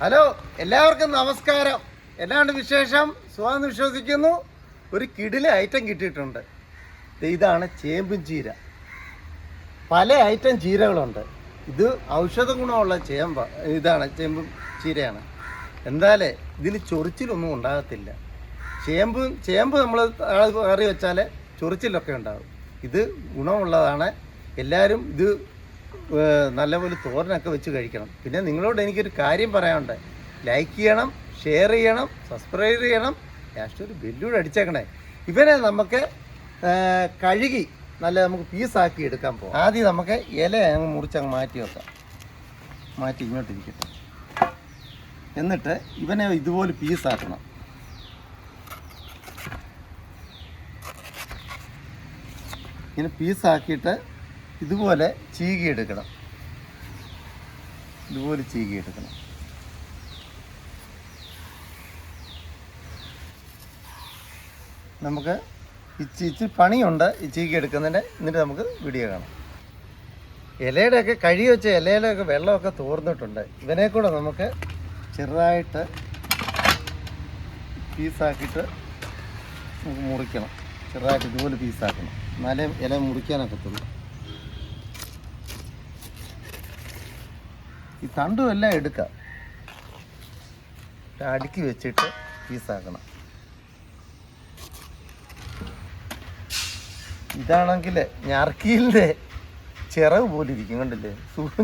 Hello എല്ലാവർക്കും നമസ്കാരം. എല്ലാണ്ട് വിശേഷം? സുഖം വിശ്വസിക്കുന്നു. ഒരു കിടിലെ ഐറ്റം കിട്ടിയിട്ടുണ്ട്. ഇതാണ് ചേമ്പും ചീര. പല ഐറ്റം ചീരകളുണ്ട്. ഇത് ഔഷധ ഗുണമുള്ള ചേമ്പ ഇതാണ് ചേമ്പും ചീരയാണ്. എന്തായാലേ ഇതിൽ ചൊറിച്ചിലൊന്നും ഉണ്ടാകത്തില്ല. ചേമ്പ് ചേമ്പ് നമ്മൾ കറി വെച്ചാൽ ചൊറിച്ചിലൊക്കെ ഉണ്ടാകും ഇത് ഗുണമുള്ളതാണ്. എല്ലാവരും ഇത് നല്ലപോലെ തോരനൊക്കെ വെച്ച് കഴിക്കണം. പിന്നെ നിങ്ങളോട് എനിക്കൊരു കാര്യം പറയാനുണ്ട്. ലൈക്ക് ചെയ്യണം ഷെയർ ചെയ്യണം സബ്സ്ക്രൈബ് ചെയ്യണം. ലാസ്റ്റ് ഒരു ബെല്ലൂടെ അടിച്ചേക്കണേ. ഇവനെ നമുക്ക് കഴുകി നല്ല നമുക്ക് പീസാക്കി എടുക്കാൻ പോകാം ആദ്യം നമുക്ക് ഇല അങ്ങ് മുറിച്ചങ്ങ് മാറ്റി വെക്കാം. മാറ്റി ഇങ്ങോട്ട് ഇരിക്കട്ടെ എന്നിട്ട് ഇവനെ ഇതുപോലെ പീസാക്കണം ഇങ്ങനെ പീസാക്കിയിട്ട് ഇതുപോലെ ചീകിയെടുക്കണം. ഇതുപോലെ ചീകിയെടുക്കണം. നമുക്ക് ഇച്ചി ഇച്ചിരി പണിയുണ്ട് ഈ ചീക്കി എടുക്കുന്നതിന്റെ എന്നിട്ട് നമുക്ക് വീഡിയോ കാണാം. ഇലയുടെയൊക്കെ കഴുകി വെച്ച ഇലയിലൊക്കെ വെള്ളമൊക്കെ തോർന്നിട്ടുണ്ട്. ഇവനെ കൂടെ നമുക്ക് ചെറുതായിട്ട് പീസാക്കിയിട്ട് നമുക്ക് മുറിക്കണം. ചെറുതായിട്ട് ഇതുപോലെ പീസാക്കണം. എന്നാലേ ഇല മുറിക്കാനൊക്കത്തുള്ളൂ. ഈ തണ്ടും എല്ലാം എടുക്കാം അടുക്കി വെച്ചിട്ട് പീസാക്കണം. ഇതാണെങ്കിൽ ഞർക്കിയിലെ ചിറവ് പോലെ ഇരിക്കും കണ്ടില്ലേ?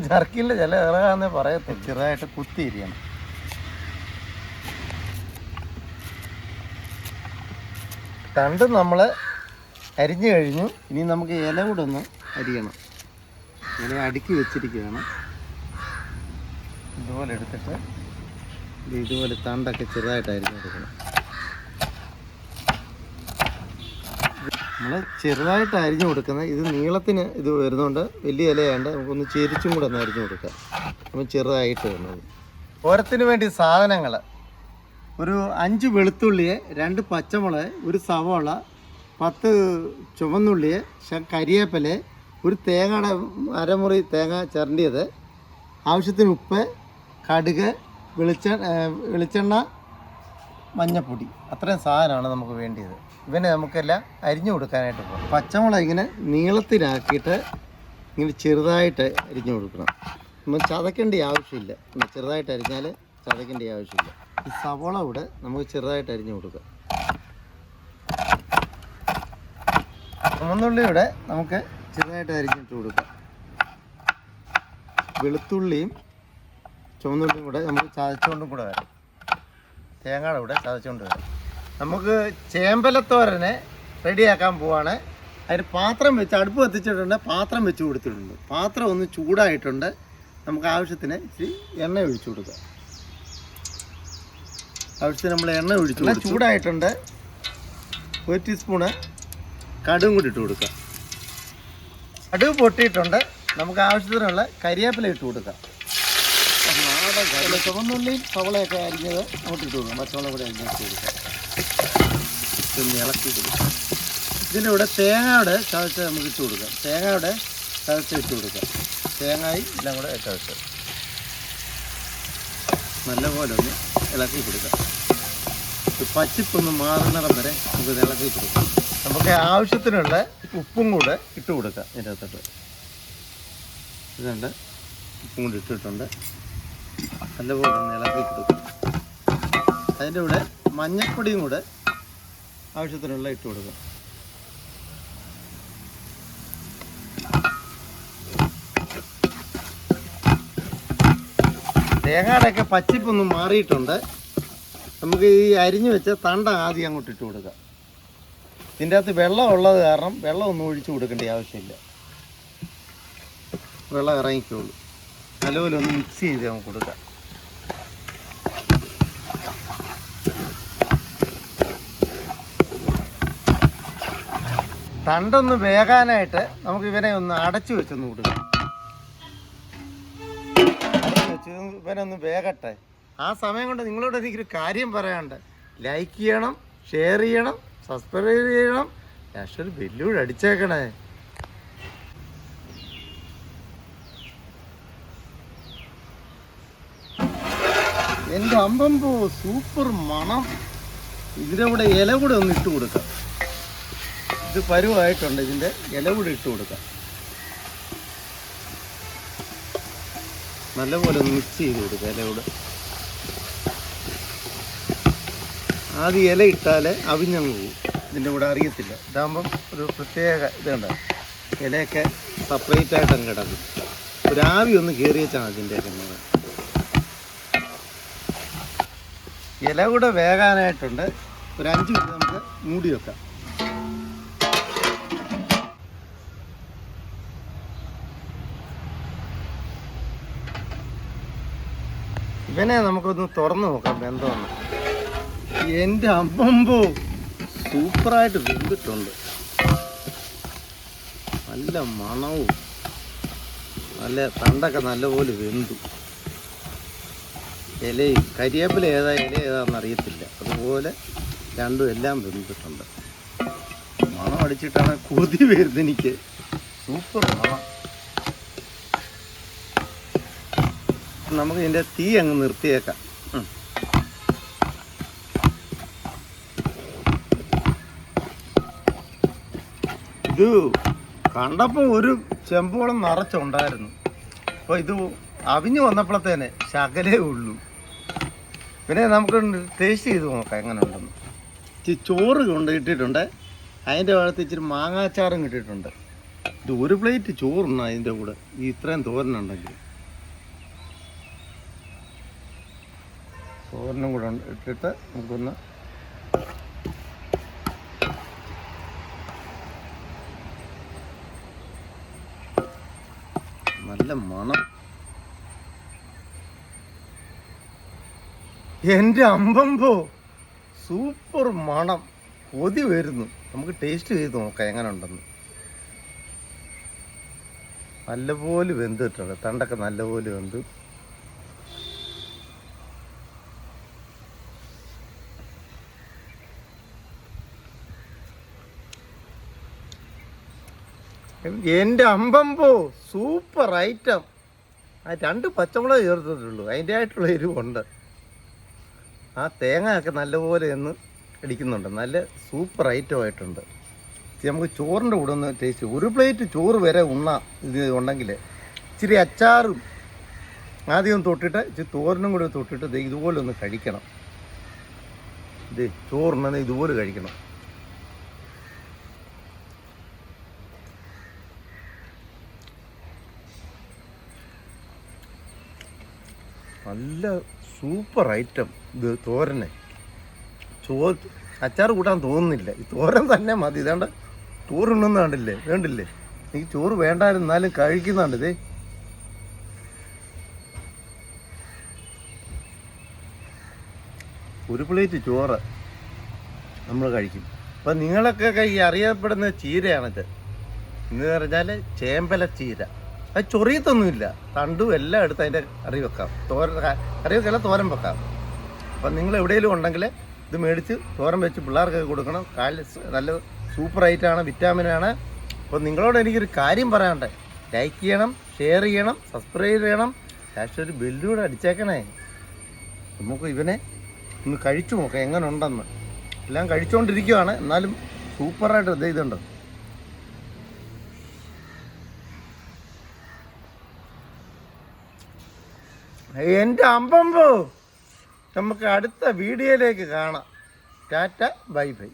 ഞർക്കിയിലെ ചില ഇറകാന്നേ പറയത്തുള്ളൂ. ചെറുതായിട്ട് കുത്തി ഇരിക്കണം തണ്ട് നമ്മൾ അരിഞ്ഞു കഴിഞ്ഞു. ഇനി നമുക്ക് ഇല കൂടെ ഒന്ന് അരിയണം. ഇല അടുക്കി വെച്ചിരിക്കുകയാണ്. ഇതുപോലെ എടുത്തിട്ട് ഇത് ഇതുപോലെ തണ്ടൊക്കെ ചെറുതായിട്ട് അരിഞ്ഞു കൊടുക്കണം നമ്മൾ ചെറുതായിട്ട് അരിഞ്ഞു കൊടുക്കുന്നത്. ഇത് നീളത്തിന് ഇത് വരുന്നതുകൊണ്ട് വലിയ ഇലയാണ്ട് നമുക്കൊന്ന് ചെരിച്ചും കൂടെ ഒന്ന് അരിഞ്ഞു കൊടുക്കാം നമ്മൾ ചെറുതായിട്ട് വരുന്നത് ഓരത്തിന് വേണ്ടി സാധനങ്ങൾ ഒരു അഞ്ച് വെളുത്തുള്ളിയെ രണ്ട് പച്ചമുളക് ഒരു സവോള പത്ത് ചുവന്നുള്ളിയെ കരിയേപ്പല ഒരു തേങ്ങയുടെ അരമുറി തേങ്ങ ചിരണ്ടിയത് ആവശ്യത്തിന് ഉപ്പ് കടുക് വെളിച്ച വെളിച്ചെണ്ണ മഞ്ഞപ്പൊടി. അത്രയും സാധനമാണ് നമുക്ക് വേണ്ടിയത്. ഇവനെ നമുക്കെല്ലാം അരിഞ്ഞു കൊടുക്കാനായിട്ട് പോകും പച്ചമുളക് ഇങ്ങനെ നീളത്തിലാക്കിയിട്ട് ഇങ്ങനെ ചെറുതായിട്ട് അരിഞ്ഞു കൊടുക്കണം. നമ്മൾ ചതക്കേണ്ട ആവശ്യമില്ല. ചെറുതായിട്ട് അരിഞ്ഞാൽ ചതക്കേണ്ട ആവശ്യമില്ല. ഈ സവോള ഇവിടെ നമുക്ക് ചെറുതായിട്ട് അരിഞ്ഞു കൊടുക്കാം. ചുമന്നുള്ളിയുടെ നമുക്ക് ചെറുതായിട്ട് അരിഞ്ഞിട്ട് കൊടുക്കാം. വെളുത്തുള്ളിയും ചുവന്നുള്ളിയും കൂടെ നമുക്ക് ചതച്ചുകൊണ്ടും കൂടെ വരാം. തേങ്ങയുടെ കൂടെ ചതച്ചുകൊണ്ട് വരാം. നമുക്ക് ചേമ്പലത്തോരനെ റെഡിയാക്കാൻ പോവാണ്. അതിന് പാത്രം വെച്ച് അടുപ്പ് കത്തിച്ചിട്ടുണ്ട്. പാത്രം വെച്ച് കൊടുത്തിട്ടുണ്ട്. പാത്രം ഒന്ന് ചൂടായിട്ടുണ്ട്. നമുക്ക് ആവശ്യത്തിന് ഇച്ചിരി എണ്ണ ഒഴിച്ചു കൊടുക്കാം. ആവശ്യത്തിന് നമ്മൾ എണ്ണ ഒഴിച്ചു. ചൂടായിട്ടുണ്ട്. ഒരു ടീസ്പൂണ് കടുകും കൂടി ഇട്ട് കൊടുക്കാം. കടുക് പൊട്ടിയിട്ടുണ്ട്. നമുക്ക് ആവശ്യത്തിനുള്ള കരിയേപ്പില ഇട്ട് കൊടുക്കാം. കറിവേപ്പില. ചുവന്നുള്ളിയും സവളയൊക്കെ അരിഞ്ഞത് അങ്ങോട്ടിട്ട് കൊടുക്കാം പച്ചവളം കൂടെ അരിഞ്ഞിട്ട് കൊടുക്കാം. പിന്നെ ഇളക്കി കൊടുക്കാം. ഇതിന്റെ കൂടെ തേങ്ങയുടെ ചതച്ച് നമുക്ക് ഇട്ട് കൊടുക്കാം. തേങ്ങയുടെ ചതച്ച് ഇട്ട് കൊടുക്കാം. തേങ്ങായി എല്ലാം കൂടെ ചതച്ച് നല്ലപോലെ ഒന്ന് ഇളക്കി കൊടുക്കാം. പച്ചിപ്പൊന്ന് മാറുന്നിടം വരെ നമുക്ക് ഇളക്കി കൊടുക്കാം. നമുക്ക് ആവശ്യത്തിനുള്ള ഉപ്പും കൂടെ ഇട്ട് കൊടുക്കാം ഇതിന്റെ അകത്തോട്ട് ഇതുണ്ട്. ഉപ്പും കൂടി ഇട്ടിട്ടുണ്ട്. നല്ലപോലെ ഇളക്കി കൊടുക്കും. അതിന്റെ കൂടെ മഞ്ഞൾപ്പൊടിയും കൂടെ ആവശ്യത്തിനുള്ള ഇട്ട് കൊടുക്കാം. തേങ്ങയുടെയൊക്കെ പച്ചിപ്പൊന്ന് മാറിയിട്ടുണ്ട്. നമുക്ക് ഈ അരിഞ്ഞു വെച്ച തണ്ട ആദ്യം അങ്ങോട്ട് ഇട്ട് കൊടുക്കാം. ഇതിന്റെ അകത്ത് വെള്ളം ഉള്ളത് കാരണം വെള്ളം ഒന്നും ഒഴിച്ചു കൊടുക്കേണ്ട ആവശ്യമില്ല. വെള്ളം ഇറങ്ങിക്കോളൂ. നല്ലപോലെ ഒന്ന് മിക്സ് ചെയ്ത് നമുക്ക് കൊടുക്കാം. തണ്ടൊന്ന് വേകാനായിട്ട് നമുക്ക് ഇവനെ ഒന്ന് അടച്ചു വെച്ചൊന്ന് കൊടുക്കാം അടച്ചു വെച്ച് ഇവനെ ഒന്ന് വേകട്ടെ. ആ സമയം കൊണ്ട് നിങ്ങളോട് എനിക്കൊരു കാര്യം പറയാണ്ട് ലൈക്ക് ചെയ്യണം ഷെയർ ചെയ്യണം സബ്സ്ക്രൈബ് ചെയ്യണം. ഒരു ബെല്ലൂടെ അടിച്ചേക്കണേ. എന്റെ അമ്പമ്പോ സൂപ്പർ മണം. ഇതിന്റെ കൂടെ ഇല കൂടെ ഒന്ന് ഇട്ട് കൊടുക്കാം. ഇത് പരുവായിട്ടുണ്ട്. ഇതിന്റെ ഇല കൂടി ഇട്ട് കൊടുക്കാം. നല്ലപോലെ ഒന്ന് മിക്സ് ചെയ്ത് കൊടുക്കുക ഇല കൂടെ. ആദ്യം ഇല ഇട്ടാലേ അവിഞ്ഞങ്ങ് പോകും ഇതിന്റെ കൂടെ അറിയത്തില്ല. ഇതാകുമ്പം ഒരു പ്രത്യേക ഇതുണ്ട് ഇലയൊക്കെ സെപ്പറേറ്റ് ആയിട്ട് അങ്ങ് കിടക്കും. ഒരു ആവി ഒന്ന് കയറി വെച്ചാൽ കിണറ് ഇല കൂടെ വേകാനായിട്ടുണ്ട്. ഒരു അഞ്ച് മിനിറ്റ് നമുക്ക് മൂടി വെക്കാം. ഇവനെ നമുക്കൊന്ന് തുറന്നു നോക്കാം ബന്ധമെന്ന്. എന്റെ അമ്മമ്പോ സൂപ്പറായിട്ട് വെന്തിട്ടുണ്ട്. നല്ല മണവും. നല്ല തണ്ടൊക്കെ നല്ലപോലെ വെന്തു. ഇലയും കരിയേപ്പില ഏതാ ഇല ഏതാണെന്ന് അറിയത്തില്ല. അതുപോലെ രണ്ടും എല്ലാം വെന്തിട്ടുണ്ട്. മണം അടിച്ചിട്ടാണ് കൊതി വരുന്നത് എനിക്ക്. സൂപ്പർ മണം. നമുക്ക് ഇതിന്റെ തീ അങ്ങ് നിർത്തിയേക്കാം. ഇത് കണ്ടപ്പോൾ ഒരു ചെമ്പോളം നിറച്ചുണ്ടായിരുന്നു. അപ്പോൾ ഇത് അവിഞ്ഞു വന്നപ്പോഴത്തേനെ ശകലേ ഉള്ളൂ. പിന്നെ നമുക്ക് ടേസ്റ്റ് ചെയ്ത് നോക്കാം എങ്ങനെ ഉണ്ടെന്ന് ഇച്ചിരി ചോറ് കൊണ്ട് കിട്ടിയിട്ടുണ്ട് അതിന്റെ ഭാഗത്ത് ഇച്ചിരി മാങ്ങാച്ചാറും കിട്ടിയിട്ടുണ്ട്. ഇത് ഒരു പ്ലേറ്റ് ചോറുണ്ട് അതിന്റെ കൂടെ. ഈ ഇത്രയും തോരനുണ്ടെങ്കിൽ. തോരനും കൂടെ ഇട്ടിട്ട് നമുക്കൊന്ന് നല്ല മണം. എന്റെ അമ്പമ്പോ സൂപ്പർ മണം. കൊതി വരുന്നു. നമുക്ക് ടേസ്റ്റ് ചെയ്ത് നോക്കാം എങ്ങനെ ഉണ്ടെന്ന് നല്ലപോലെ വെന്തിട്ടുണ്ട് തണ്ടൊക്കെ നല്ലപോലെ വെന്ത് എന്റെ അമ്പമ്പോ സൂപ്പർ ഐറ്റം ആ രണ്ട് പച്ചമുളക് ചേർത്തിട്ടുള്ളൂ. അതിന്റെ ആയിട്ടുള്ള എരിവുണ്ട്. ആ തേങ്ങയൊക്കെ നല്ലപോലെ ഒന്ന് അടിക്കുന്നുണ്ട്. നല്ല സൂപ്പർ ഐറ്റം ആയിട്ടുണ്ട്. നമുക്ക് ചോറിന്റെ കൂടെ ഒന്ന് ടേസ്റ്റ് ഒരു പ്ലേറ്റ് ചോറ് വരെ ഉണ്ണ ഇത് ഉണ്ടെങ്കിൽ ഇച്ചിരി അച്ചാറും ആദ്യം തൊട്ടിട്ട് ഇച്ചിരി തോരനും കൂടെ തൊട്ടിട്ട് ഇതുപോലെ ഒന്ന് കഴിക്കണം. ഇത് ചോറുണ്ടെന്ന് ഇതുപോലെ കഴിക്കണം. നല്ല സൂപ്പർ ഐറ്റം ഇത് തോരനെ. ചോ അച്ചാർ കൂട്ടാൻ തോന്നുന്നില്ല. ഈ തോരൻ തന്നെ മതി. ഇതാണ്ട് ചോറുണ്ടെന്ന് കണ്ടില്ലേ? വേണ്ടില്ലേ? എനിക്ക് ചോറ് വേണ്ടായിരുന്നാലും കഴിക്കുന്നുണ്ട് ഇതേ ഒരു പ്ലേറ്റ് ചോറ് നമ്മൾ കഴിക്കും. അപ്പം നിങ്ങളൊക്കെ ഈ അറിയപ്പെടുന്ന ചീരയാണിത്. എന്ന് പറഞ്ഞാൽ ചേമ്പല ചീര അത് ചൊറിയത്തൊന്നുമില്ല. തണ്ടും എല്ലാം എടുത്ത് അതിന്റെ കറി വെക്കാം. തോരൻ കറി വെക്കല്ല തോരൻ വെക്കാം. അപ്പം നിങ്ങൾ എവിടെയെങ്കിലും ഉണ്ടെങ്കിൽ ഇത് മേടിച്ച് തോരൻ വെച്ച് പിള്ളേർക്കൊക്കെ കൊടുക്കണം. കാൽ നല്ല സൂപ്പർ ഐറ്റാണ് വിറ്റാമിനാണ് അപ്പോൾ നിങ്ങളോട് എനിക്കൊരു കാര്യം പറയാനുണ്ട്. ലൈക്ക് ചെയ്യണം ഷെയർ ചെയ്യണം സബ്സ്ക്രൈബ് ചെയ്യണം. ലാസ്റ്റ് ഒരു ബെല്ലൂടെ അടിച്ചേക്കണേ. നമുക്ക് ഇവനെ ഒന്ന് കഴിച്ചു നോക്കാം എങ്ങനെ ഉണ്ടെന്ന് എല്ലാം കഴിച്ചുകൊണ്ടിരിക്കുവാണ് എന്നാലും സൂപ്പറായിട്ട് ഇത് ഇതുണ്ട്. എന്റെ അമ്പമ്പോ. നമുക്ക് അടുത്ത വീഡിയോയിലേക്ക് കാണാം. Tata bye bye.